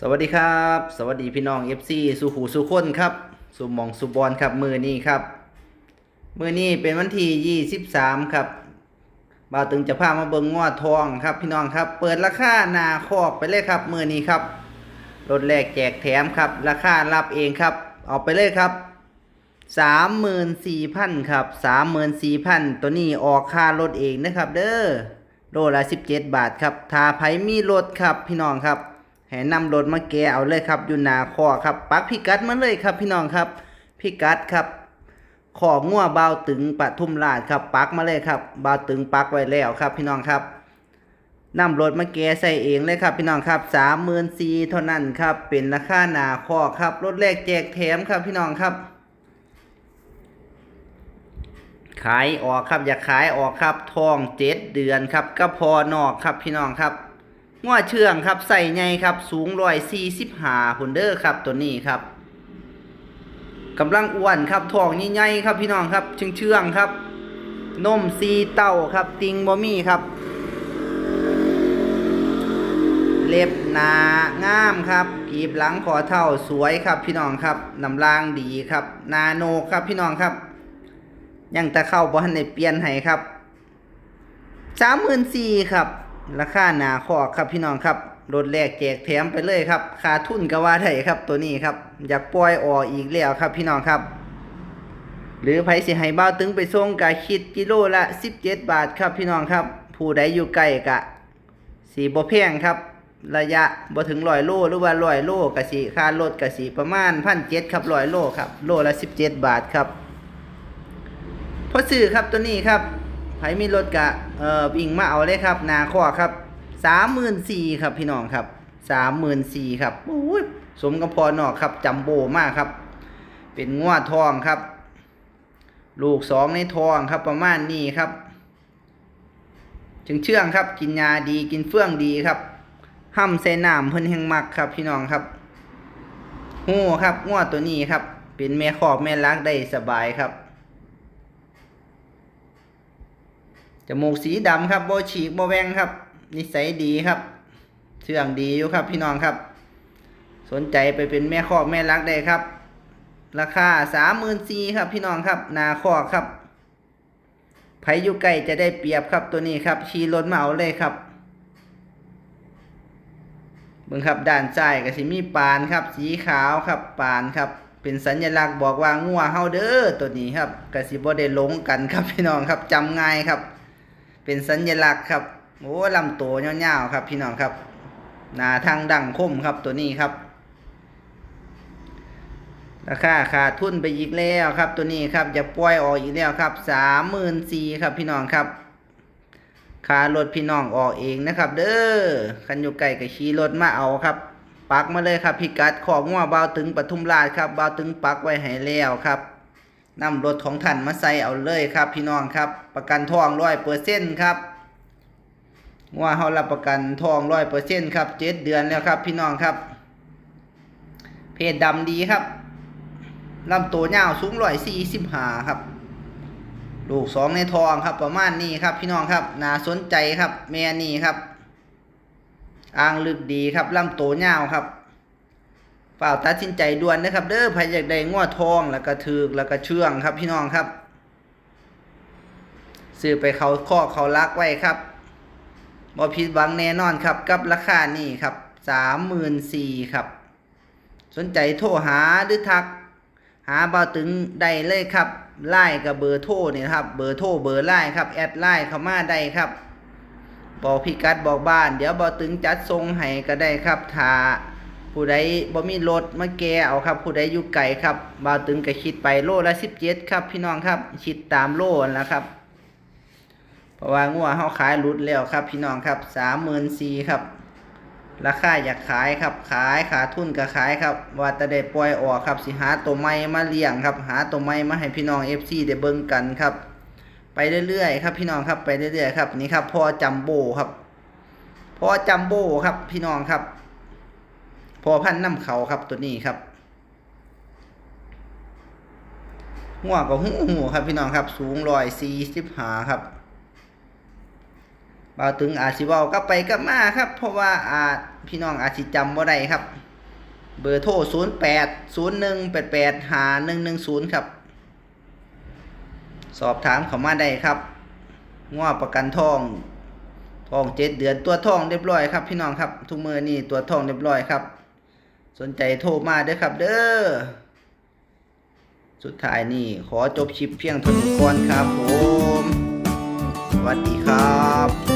สวัสดีครับ สวัสดีพี่น้อง FC สุหูสุคนครับ สุมองสุบอลครับ มือนี้ครับ มือนี้เป็นวันที่23 ครับบ่าวตึงจะพามาเบิ่งงอทองครับ พี่น้องครับ เปิดราคาหนาคอกไปเลยครับ มือนี้ครับรถแรกแจกแถมครับ ราคารับเองครับ เอาไปเลยครับ 34,000ครับ34,000 ตัวนี้ออกค่ารถเองนะครับ เด้อโลละ17 บาทครับถ้าไผมีรถครับพี่น้องครับ ให้นำรถมาแกเอาเลยครับ อยู่หนาคอครับ ปักพิกัดมาเลยครับ พี่น้องครับพิกัดครับของัวเบาตึงปทุมราชครับ ปักมาเลยครับเบาตึงปักไว้แล้วครับ พี่น้องครับนำรถมาแกใส่เองเลยครับ พี่น้องครับสามหมื่นสี่เท่านั้นครับ เป็นราคาหนาคอครับรถแรกแจกแถมครับพี่น้องครับ ขายออกครับอย่าขายออกครับทองเจ็ดเดือนครับก็พอนอกครับพี่น้องครับ ง้อเชื่องครับใส่ไงครับ สูงร้อยสี่สิบห้าพุนเดอร์ครับตัวนี้ครับกำลังอ้วนครับทองใหญ่ๆครับพี่น้องครับเชื่องเชื่องครับนมซีเต้าครับ ติงบอมี่ครับ เล็บหนางามครับกีบหลังขอเท่าสวยครับพี่น้องครับน้ำลางดีครับ นาโนครับพี่น้องครับ ยังตะเข้าบ่ทันเปลี่ยนให้ครับสามหมื่นสี่ครับ ราคาหนาคอกครับพี่น้องครับรถแรกแจกแถมไปเลยครับขาทุนก็ว่าได้ครับตัวนี้ครับอยากปล่อยออกอีกแล้วครับพี่น้องครับ หรือไผสิให้เบ้าตึงไปส่งกะคิดกิโลละ 17 บาทครับพี่น้องครับ ผู้ใดอยู่ใกล้กะสีบ่แพงครับ ระยะบ่ถึงร้อยโลหรือว่าร้อยโลกะสิค่ารถกะสิประมาณพันเจ็ดครับร้อยโลครับโลละ 17 บาทครับพอซื้อครับตัวนี้ครับ ไผมีรถกะเอ่อวิ่งมาเอาเลยครับนาข้อครับสามหมื่นสี่ครับพี่น้องครับสามหมื่นสี่ครับโอ้ยสมกับพอนอกครับจัมโบมากครับ เป็นงวดทองครับ ลูกสองในทองครับประมาณนี้ครับจึงเชื่องครับกินยาดีกินเฟื่องดีครับห้ำใส่น้ำเพิ่นแห่งมักครับ พี่น้องครับหูครับงวดตัวนี้ครับ เป็นแม่ขอบแม่ลักได้สบายครับ จมูกสีดำครับโบฉีกโบแวงครับ นิสัยดีครับเชื่องดีอยู่ครับพี่น้องครับ สนใจไปเป็นแม่คอกแม่รักได้ครับ ราคาสามหมื่นสี่ครับพี่น้องครับ นาคอกครับไผอยู่ใกล้จะได้เปรียบครับตัวนี้ครับขี่รถมาเอาเลยครับเบิ่งครับด้านซ้ายก็สิมีปานครับ สีขาวครับปานครับ เป็นสัญลักษณ์บอกว่างัวเฮาเด้อตัวนี้ครับก็สิบ่ได้หลงกันครับพี่น้องครับจำง่ายครับ เป็นสัญลักษณ์ครับโอ้ลำตัวยาวๆครับ พี่น้องครับหนาทางดังคมครับตัวนี้ครับ ราคาขาดทุนไปอีกแล้วครับตัวนี้ครับจะปล่อยออกอีกแล้วครับสามหมื่นสี่ครับพี่น้องครับค่ารถพี่น้องออกเองนะครับ เด้อคันอยู่ไกลกับขี่รถมาเอาครับ ปักมาเลยครับพิกัดของงัวเบาตึงปทุมราชครับเบาตึงปักไว้ให้แล้วครับ นำรถของท่านมาใส่เอาเลยครับ พี่น้องครับ ประกันทองร้อยเปอร์เซ็นต์ครับงัวเฮารับประกันทองร้อยเปอร์เซ็นต์ครับเจ็ดเดือนแล้วครับ พี่น้องครับ เพศดำดีครับลำตัวยาวสูงร้อยสี่สิบห้าครับ ลูกสองในทองครับ ประมาณนี้ครับ พี่น้องครับน่าสนใจครับแม่นี่ครับ อ่างลึกดีครับลำตัวยาวครับ เปล่าตัดสินใจด่วนนะครับ เด้อใครอยากได้ง้อทองแล้วก็ถือแล้วก็เชื่องครับพี่น้องครับซื้อไปเขาข้อเขารักไว้ครับบ่ผิดหวังแน่นอนครับ กับราคานี่ครับสามหมื่นสี่ครับ สนใจโทรหาหรือทัก หาเบาตึงได้เลยครับไล่กับเบอร์โทรนี่นะครับ เบอร์โทรเบอร์ไล่ครับ แอดไล่เข้ามาได้ครับ บอกพิกัดบอกบ้าน เดี๋ยวเบาตึงจัดทรงให้ก็ได้ครับถ้า ผู้ใดบ่มีรถมาแกเอาครับ ผู้ใดอยู่ไกลครับเบาวตึงก็คิดไปโลละสิบเจ็ดครับ พี่น้องครับคิดตามโลนั่นะครับ เพราะว่างัวเฮาขายรุดแล้วครับ พี่น้องครับสามหมื่นสี่ครับ ราคาอยากขายครับ ขายขาทุนก็ขายครับ ว่าจะได้ปล่อยออกครับสิหาตัวใหม่มาเลี้ยงครับ หาตัวใหม่มาให้พี่น้อง FC ได้เบิ่งกันครับ ไปเรื่อยๆครับ พี่น้องครับไปเรื่อยๆครับนี่ครับพอจัมโบ้ครับพอจัมโบ้ครับ พี่น้องครับ อพันน้ำเขาครับตัวนี้ครับหัวก็หูหูครับพี่น้องครับ สูงร้อยสี่สิบหาครับบ่าวถึงอาจสิว้ากลับไปกลับมาครับ เพราะว่าอาพี่น้องอาจสิจำบ่าได้ครับ เบอร์โทร0801885110ครับ สอบถามเขามาได้ครับง้อประกันทองทองเจ็ดเดือนตัวทองเรียบร้อยครับ พี่น้องครับ ทุกมือนี่ตัวทองเรียบร้อยครับ สนใจโทรมาเด้อครับเด้อ สุดท้ายนี่ขอจบชิปเพียงเท่านี้ก่อนครับผม สวัสดีครับ